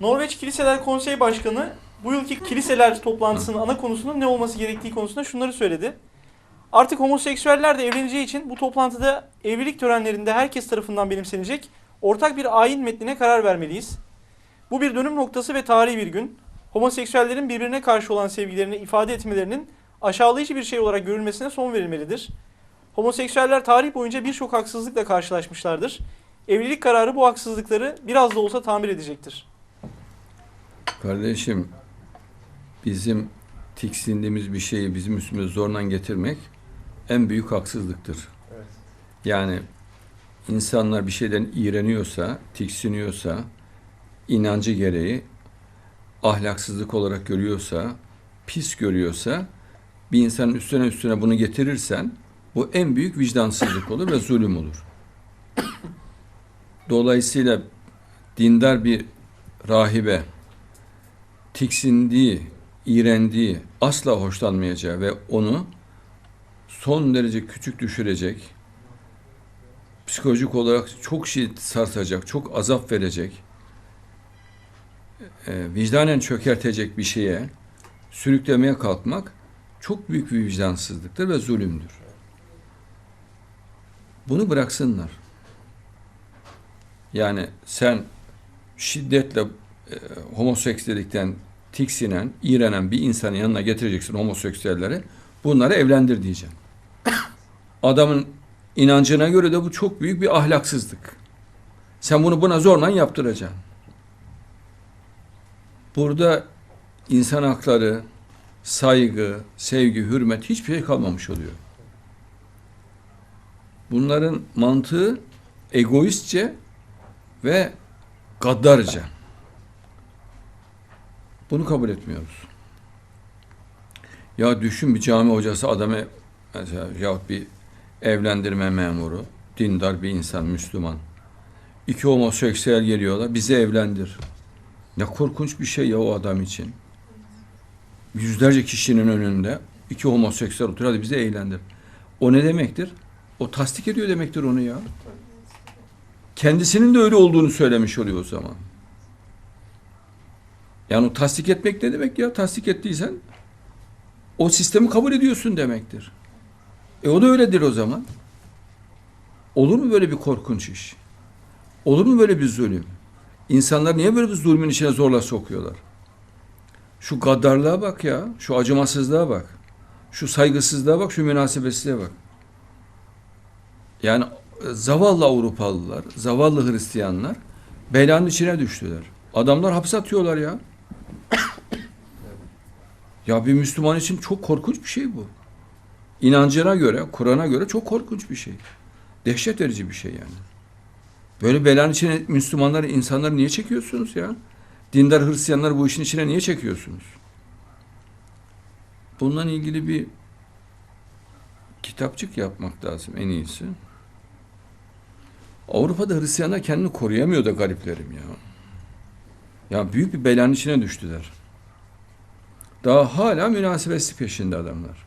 Norveç Kiliseler Konseyi Başkanı bu yılki kiliseler toplantısının ana konusunun ne olması gerektiği konusunda şunları söyledi. Artık homoseksüeller de evleneceği için bu toplantıda evlilik törenlerinde herkes tarafından benimsenecek ortak bir ayin metnine karar vermeliyiz. Bu bir dönüm noktası ve tarihi bir gün. Homoseksüellerin birbirine karşı olan sevgilerini ifade etmelerinin aşağılayıcı bir şey olarak görülmesine son verilmelidir. Homoseksüeller tarih boyunca birçok haksızlıkla karşılaşmışlardır. Evlilik kararı bu haksızlıkları biraz da olsa tamir edecektir. Kardeşim bizim tiksindiğimiz bir şeyi bizim üstümüze zorla getirmek en büyük haksızlıktır. Evet. Yani insanlar bir şeyden iğreniyorsa, tiksiniyorsa, inancı gereği ahlaksızlık olarak görüyorsa, pis görüyorsa bir insanın üstüne üstüne bunu getirirsen bu en büyük vicdansızlık olur ve zulüm olur. Dolayısıyla dindar bir rahibe tiksindiği, iğrendiği, asla hoşlanmayacağı ve onu son derece küçük düşürecek, psikolojik olarak çok şey sarsacak, çok azap verecek, e, vicdanen çökertecek bir şeye sürüklemeye kalkmak çok büyük bir vicdansızlıktır ve zulümdür. Bunu bıraksınlar. Yani sen şiddetle e, homoseksüellikten tiksinen, iğrenen bir insanın yanına getireceksin homoseksüelleri. Bunları evlendir diyeceksin. Adamın inancına göre de bu çok büyük bir ahlaksızlık. Sen bunu buna zorla yaptıracaksın. Burada insan hakları, saygı, sevgi, hürmet hiçbir şey kalmamış oluyor. Bunların mantığı egoistçe ve gaddarca. Bunu kabul etmiyoruz. Ya düşün bir cami hocası adamı mesela yahut bir evlendirme memuru, dindar bir insan, Müslüman. İki homoseksüel geliyorlar, bizi evlendir. Ne korkunç bir şey ya o adam için. Yüzlerce kişinin önünde iki homoseksüel oturuyor, hadi bizi eğlendir. O ne demektir? O tasdik ediyor demektir onu ya. Kendisinin de öyle olduğunu söylemiş oluyor o zaman. Yani tasdik etmek ne demek ya? Tasdik ettiysen o sistemi kabul ediyorsun demektir. E o da öyledir o zaman. Olur mu böyle bir korkunç iş? Olur mu böyle bir zulüm? İnsanlar niye böyle bir zulmün içine zorla sokuyorlar? Şu gaddarlığa bak ya, şu acımasızlığa bak. Şu saygısızlığa bak, şu münasebetsizliğe bak. Yani e, zavallı Avrupalılar, zavallı Hristiyanlar belanın içine düştüler. Adamlar hapse atıyorlar ya. Ya bir Müslüman için çok korkunç bir şey bu. İnancına göre, Kur'an'a göre çok korkunç bir şey. Dehşet verici bir şey yani. Böyle belanın içine Müslümanları, insanları niye çekiyorsunuz ya? Dindar Hristiyanları bu işin içine niye çekiyorsunuz? Bununla ilgili bir kitapçık yapmak lazım en iyisi. Avrupa'da Hristiyanlar kendini koruyamıyor da gariplerim ya. Ya büyük bir belanın içine düştüler. Daha hala münasebetsizlik peşinde adamlar.